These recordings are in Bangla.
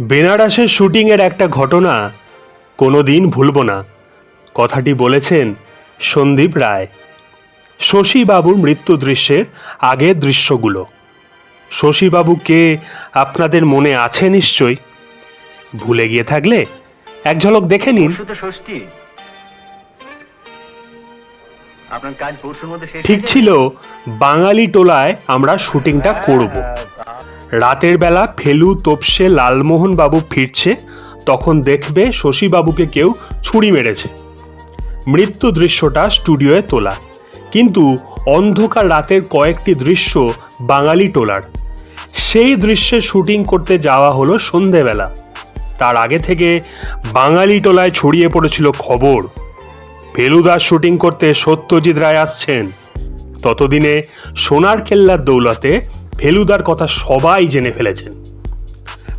বেনারসের শুটিংয়ের একটা ঘটনা কোনো দিন ভুলব না। কথাটি বলেছেন সন্দীপ রায়। শশীবাবুর মৃত্যু দৃশ্যের আগের দৃশ্যগুলো। শশীবাবু কে আপনাদের মনে আছে নিশ্চয়ই? ভুলে গিয়ে থাকলে এক ঝলক দেখে নিন। ঠিক ছিল বাঙালি টোলায় আমরা শুটিংটা করব। রাতের বেলা ফেলু তোপসে লালমোহন বাবু ফিরছে, তখন দেখবে শশীবাবুকে কেউ ছুরি মেরেছে। মৃত্যু দৃশ্যটা স্টুডিওয়ে তোলা। কিন্তু অন্ধকার রাতের কয়েকটি দৃশ্য বাঙালি টোলার। সেই দৃশ্যে শুটিং করতে যাওয়া হলো সন্ধেবেলা। তার আগে থেকে বাঙালি টোলায় ছড়িয়ে পড়েছিল খবর। ফেলুদার শুটিং করতে সত্যজিৎ রায় আসছেন। ততদিনে সোনার কেল্লার দৌলতে ফেলুদার কথা সবাই জেনে ফেলেছেন।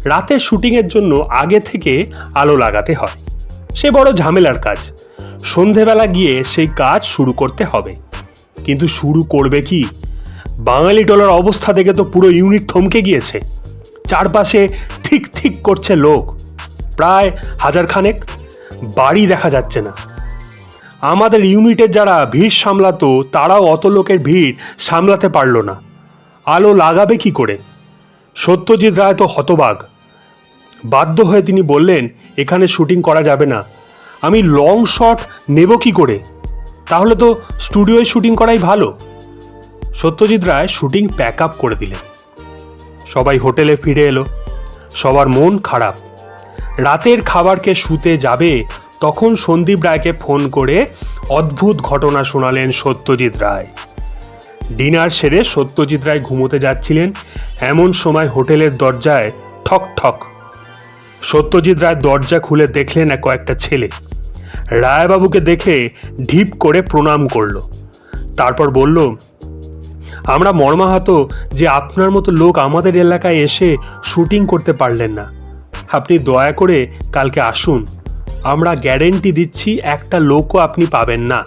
রাতের শুটিংয়ের জন্য আগে থেকে আলো লাগাতে হয়। সে বড় ঝামেলার কাজ। সন্ধেবেলা গিয়ে সেই কাজ শুরু করতে হবে। কিন্তু শুরু করবে কি? বাঙালি টলার অবস্থা দেখে তো পুরো ইউনিট থমকে গিয়েছে। চারপাশে ঠিক ঠিক করছে লোক। প্রায় হাজার খানেক বাড়ি দেখা যাচ্ছে না। আমাদের ইউনিটের যারা ভিড় সামলাতো, তারাও অত লোকের ভিড় সামলাতে পারল না। আলো লাগাবে কি করে? সত্যজিৎ রায় তো হতবাগ বাধ্য হয়ে তিনি বললেন, এখানে শুটিং করা যাবে না। আমি লং শট নেব কি করে? তাহলে তো স্টুডিওয় শুটিং করাই ভালো। Satyajit Ray shooting pack up করে দিলেন। সবাই হোটেলে ফিরে এলো। সবার মন খারাপ। রাতের খাবারকে শুতে যাবে তখন সন্দীপ রায়কে ফোন করে অদ্ভুত ঘটনা শোনালেন সত্যজিৎ রায়। ডিনার সেরে সত্যজিৎ রায় ঘুমোতে যাচ্ছিলেন। এমন সময় হোটেলের দরজায় ঠক ঠক। সত্যজিৎ রায় দরজা খুলে দেখলেন এক কয়েকটা ছেলে। রায়বাবুকে দেখে ঢিপ করে প্রণাম করল। তারপর বলল, আমরা মর্মাহত যে আপনার মতো লোক আমাদের এলাকায় এসে শুটিং করতে পারলেন না। আপনি দয়া করে কালকে আসুন। আমরা গ্যারেন্টি দিচ্ছি একটা লোকও আপনি পাবেন না।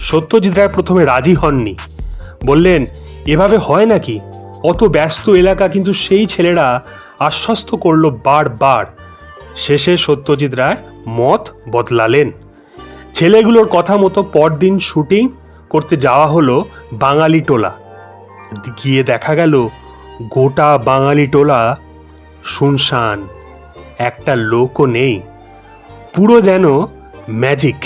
সত্যজিৎ রায় প্রথমে রাজি হননি। বললেন, এভাবে হয় নাকি? অত ব্যস্ত এলাকা কিন্তু সেই ছেলেরা আশ্বস্ত করল বারবার। শেষে সত্যজিৎ রায় মত বদলালেন। ছেলেগুলোর কথা মতো পরদিন শুটিং করতে যাওয়া হলো বাঙালি টোলা। গিয়ে দেখা গেল, গোটা বাঙালি টোলা শুনশান, একটা লোকও নেই। পুরো যেন ম্যাজিক।